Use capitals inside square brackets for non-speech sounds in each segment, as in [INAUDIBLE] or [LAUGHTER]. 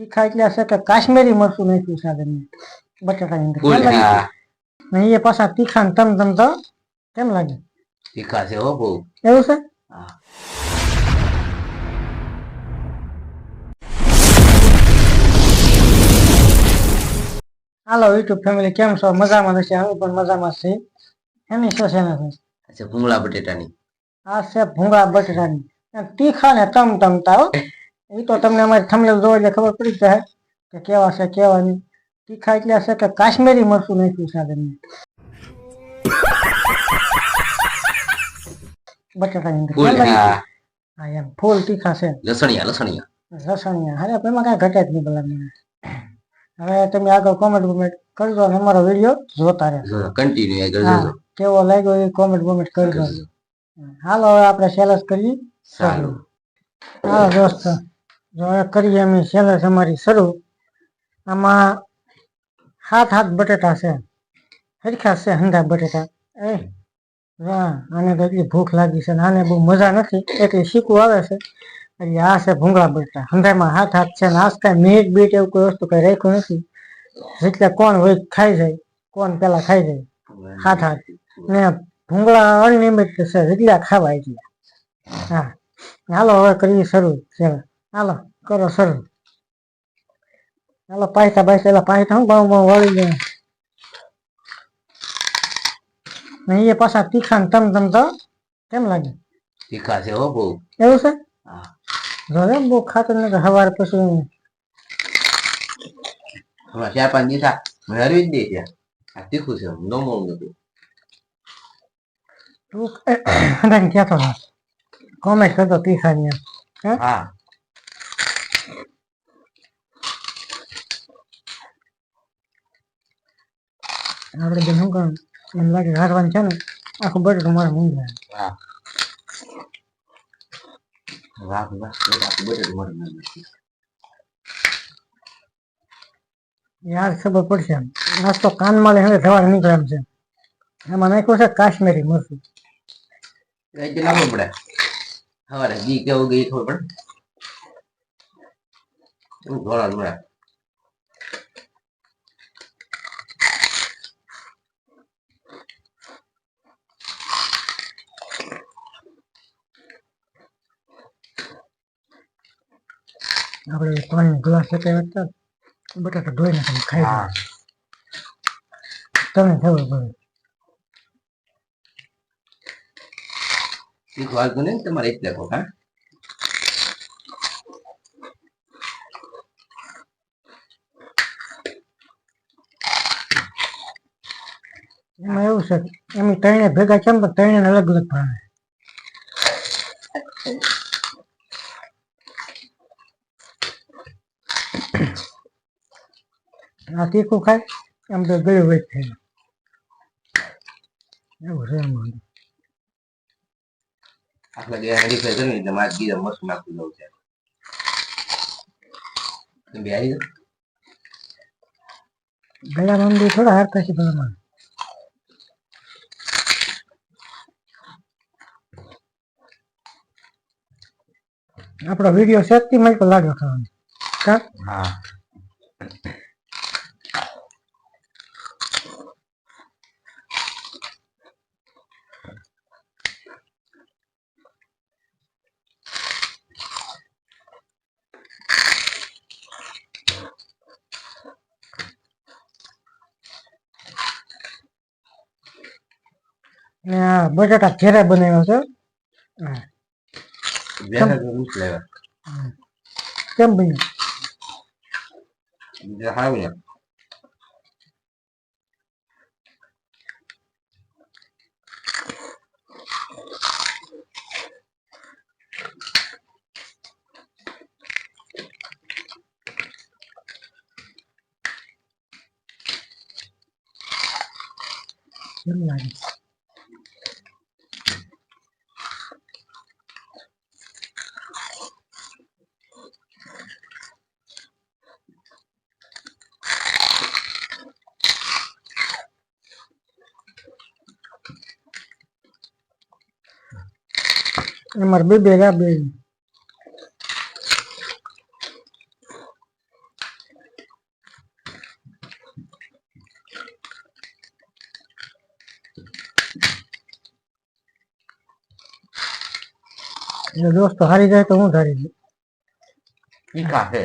તીખા એટલે હશે કે કાશ્મીરી મરચું નાખ્યું આગળ બટાકાની અંદર. ફૂલ કેમ લાગે? હા. ને એ પાછા તીખા ને તમ તમ. તો કેમ લાગે? તીખા છે હો બહુ. એવું છે? હાલો યુટ્યુબ ફેમિલી કેમ છો? મજામાં નથી અમે પણ મજામાં છે. એની શું છે ભૂંગળા બટેટાની. આ છે ભૂંગળા બટેટાની. તીખા ને તમ તમતા હો એ તો તમને અમારી થમલે જોવા એટલે ખબર પડી જાય કે કેવા છે કેવા નહીં. તીખા એટલે હશે કે કાશ્મીરી મરચું નાખ્યું અંદર. ફૂલ હા હા. એમ. ફૂલ તીખા છે. લસણિયા લસણિયા. અરે એમાં કાંઈ ઘટે જ નહીં ભલા મને. હવે તમે આગળ કોમેન્ટ બોમેન્ટ કરજો અને અમારો વીડિયો જોતા રહેજો. કન્ટિન્યુ કેવો લાગ્યો એ કોમેન્ટ બોમેન્ટ કરજો. હાલો હવે આપણે સેલસ કરીએ. સારું. હા દોસ્ત. કરીએ અમે સેલસ અમારી શરૂ. આમાં હાથ હાથ બટેટા છે. હરખા છે હંધા બટેટા. એ હા આને તો એટલી ભૂખ લાગી છે આને બહુ મજા નથી. એટલી શીખવું આવે છે. એટલે આ છે ભૂંગળા બટેટા. હંધામાં હાથ હાથ છે ને આજ કાંઈ મીટ બીટ એવું કોઈ વસ્તુ કઈ રાખ્યું નથી. એટલે કોણ હોય ખાઈ જાય. કોણ પેલા ખાઈ જાય. હાથ હાથ. ને ભૂંગળા અનિયમિત છે. એટલા ખાવા એટલે. હા. હાલો, હવે કરીએ શરૂ. ચાલો. હાલો. કરો સર. હાલો પાયસા બાયસા એલા પાયસા હું બાઉ વળી ગયા નહીં એ પાછા તીખા તમ તમ તો કેમ લાગે? તીખા છે હો બહુ. એવું છે? હા. બહુ ખાતર ને હવાર પછી હમણાં ચાર પાંચ દિવસ હરવી જ દે છે આ તીખું છે નો મોડું નથી. તું ક્યાં તો કોમેન્ટ કરતો તીખા ની એમ. હા આપણે જે શું કરું મને લાગે હારવાનું છે ને આખું બટેટું મારે મૂંઝ જાય વાહ વાહ વાહ બટેટું મારું નામ યાર ખબર પડશે એમ. નાસ્તો કાનમાં માલે હવે સવારે નીકળે એમ છે. એમાં નાખ્યું છે કાશ્મીરી મરચું. એ જ નાખવું પડે સવારે ઘી કેવું ગઈ ખબર પડે એવું આપણે પાણી ગ્લાસ લેતા હતા બટાકા ધોઈ તમે ખાઈ તમે ખબર પડે એક નહીં ને તમારે એટલે કહો હા. એમાં એવું છે એમ ત્રણે ભેગા છે ને પણ ત્રણે અલગ અલગ ભાવે. આ તીખું ખાય એમ તો ગળ્યું હોય થાય. એવું છે એમાં. આપણે બે હરીફાઈ કરવી એટલે મારે બીજા મસ્ત નાખી દઉં છે. તમે બે આવી જાઓ. ગળા મંદિર થોડા હારતા છે ભલામાં આપણો વીડિયો શક્તિ માં લાગ્યો ખાવાનો. કા? હા. બટાટા ઘેરે બનાવ્યો છે હા. બેઠા તો રૂચ લેવા કેમ બન્યું બીજા સારું મરબી ભેગા બે. દોસ્તો હારી જાય તો હું ધારી દઉં ઈ કાફે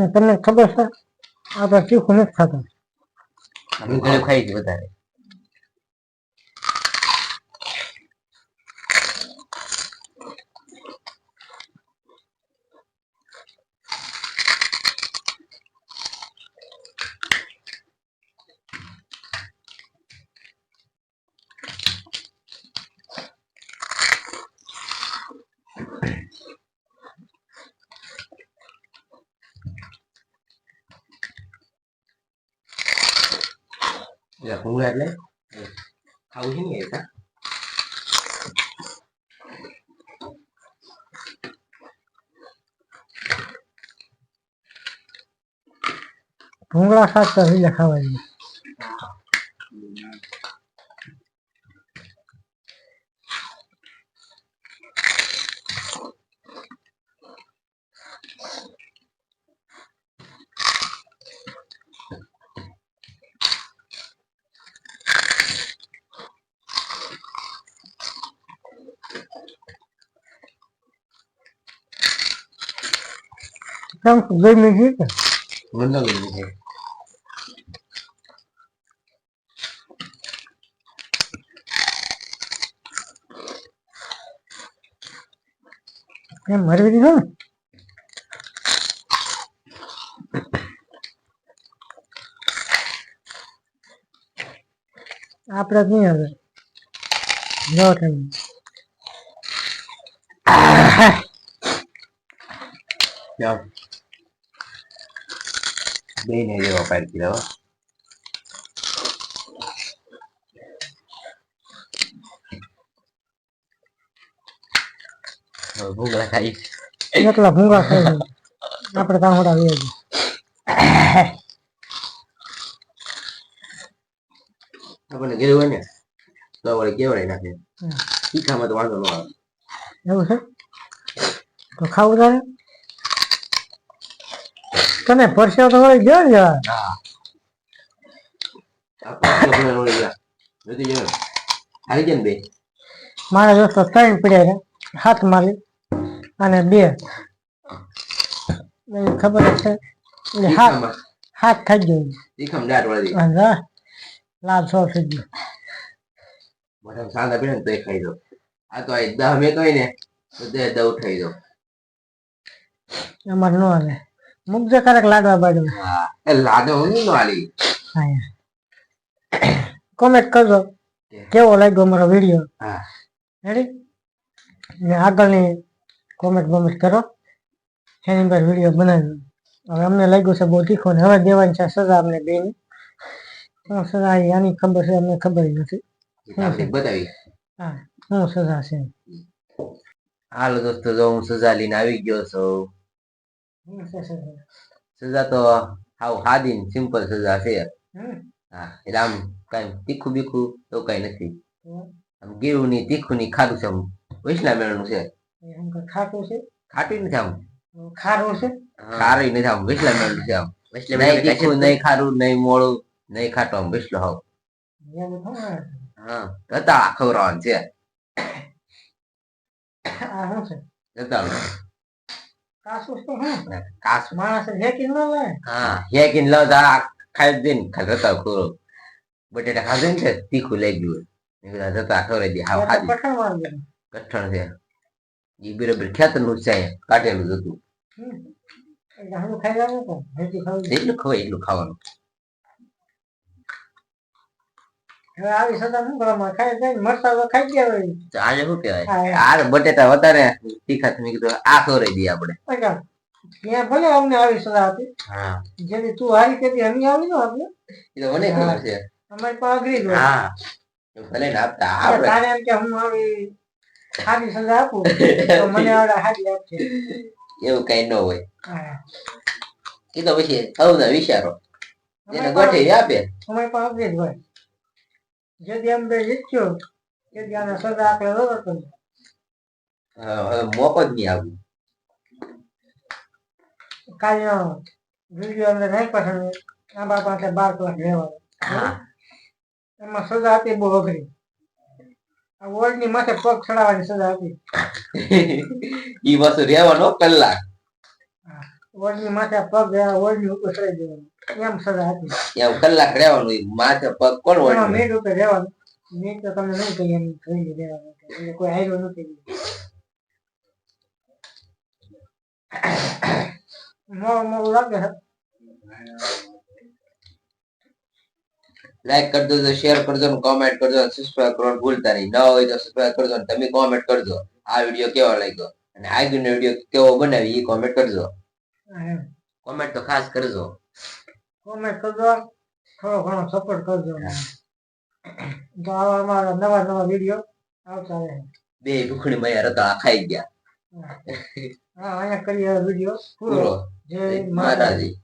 અને તમને ખબર છે? આપણે તીખું નથી ખાતા ખાઈ છે વધારે એટલે ભૂંગળા એટલે ખાવું છે ને એ કા? ભૂંગળા શાક તો લીલા ખાવા જોઈએ કેમ ગમી ગઈ કે મને ન ગમ્યું છે. એમ મરવી દીધો ને આપણે જ નહીં હવે જો તમે જાઓ. પાડી દીધા હો. હવે ભૂંગળા ખાઈ એકલા ભૂંગા ખાઈ આપણે તાંહડા લઈએ આપણને ઘેર હોય ને તો વળી કેવડાઈ નાખે. તીખામાં તો વાંધો ન આવે એવું છે તો ખાવું તારે તને પરસાદ હોય વળી ગયો ને યાર. મારા દોસ્તો ત્રણ પડ્યા છે. હાથ મારી. અને બે. ખબર છે? હાથ થઈ હાથ ખાઈ ગયો. લાલ સો થઈ ગયો. મોઢામાં સાંધા પીડે ને તો ખાઈ દો. આ તો દહ મેં કહી ને તો તે દવ ખાઈ દો. અમારે નો હાલે. મૂકજે ક્યારેક લાડવા બાડવા હા એ લાડો હું નો કોમેન્ટ કરજો. કેવો લાગ્યો મારો વીડિયો? હા. રેડી ને આગળની કોમેન્ટ બોમેન્ટ કરો. એની પર વીડિયો બનાવ્યો. હવે અમને લાગ્યું છે બહુ તીખો ને હવે દેવાની છે સજા અમને બેન. સજા આની ખબર છે? અમને ખબર નથી. બતાવી હા શું સજા છે? હાલો દોસ્તો જો હું સજા લઈને આવી ગયો છે. સજા? તો હાવ હાદી સિમ્પલ સજા છે હા એટલે આમ કઈ તીખું બીખું એવું કઈ નથી તો આમ ગીરું ની તીખું ની ખારું છે આમ ખાટું છે ખાટું નથી આમ ખારું છે ખારું નથી આમ છે નહીં તીખું નહીં ખારું નહીં મોળું નહીં ખાટું આમ વૈષ્ણો હાવ હા હતા ખવડાવવાનું છે આ શું છે હતા કાસું છે શું કાસ માણસ હેકી ન લે. હા હેકીને લાવતા ખાઈ દે ને ખાતા ખોરો. બટેટા ખાધું ને તે તીખું લઈ ગયું મેં કીધું આ જતા દે હાવ ખાધી. કઠણ છે. એ બરાબર જ છે કાટેલું જ હતું. ખવાય એટલું ખાવાનું. હવે આવી સદા શું ખાઈ જાય મરસા તો ખાઈ ગયા હોય. આજે શું કહેવાય? આ બટેટા વધારે તીખા કીધું આ ખવડાવી દઈએ આપણે. ત્યાં ભલે અમને આવી સજા હતી. જેથી તું હારી કેતી અમે આવી ન આપણે એ તો મને ખબર છે. અમારી પાસે અઘરી જ હા. ભલે ને આપતા આપણે. તારે એમ કે હું આવી સારી સજા આપું તો મને આવડે સારી આપશે એવું કઈ ન હોય. એ તો પછી અવના વિચારો. અમારી ગોઠવી આપે. અમારી પાસે અઘરી જ હોય. જેથી અમે બે જીત્યો તેથી આને સજા કરી હા, હવે મોકો જ નહીં આવું કાલનો વીડિયો અંદર નાખ્યો છે આ બાપ પાસે બાર કલાક રહેવાનું. એમાં સજા આપી બહુ અઘરી. આ વર્લ્ડની માથે પગ ચડાવવાની સજા આપી. [LAUGHS] એ વસ્તુ રહેવાનો કલાક. વર્લ્ડની માથે પગ વર્લ્ડની ઉપર ચડાવી દેવાનું એમ સજા હતી. એમ કલાક રહેવાનું માથે પગ કોણ ઉપર રહેવાનું. મીટ તો તમને નહીં કહી એમ જોઈ દેવાનું એટલે કોઈ હાર્યો નથી. મોડું મોડું લાગે લાઈક કરજો દેજો શેર કરજો કોમેન્ટ કરજો સબસ્ક્રાઇબ કરવાનું ભૂલતા નહીં. ન હોય તો સબસ્ક્રાઇબ કરજો ને તમે કોમેન્ટ કરજો. આ વીડિયો કેવો લાગ્યો? અને આગળનો વીડિયો કેવો બનાવી એ કોમેન્ટ કરજો. કોમેન્ટ તો ખાસ કરજો. કોમેન્ટ કરજો. થોડો ઘણો સપોર્ટ કરજો. તો આવા અમારા નવા નવા વીડિયો આવતા રહે. બે ભૂખડી મયા રતા ખાઈ ગયા. હા અહીંયા કરીએ વીડિયો પૂરો. જય માતાજી.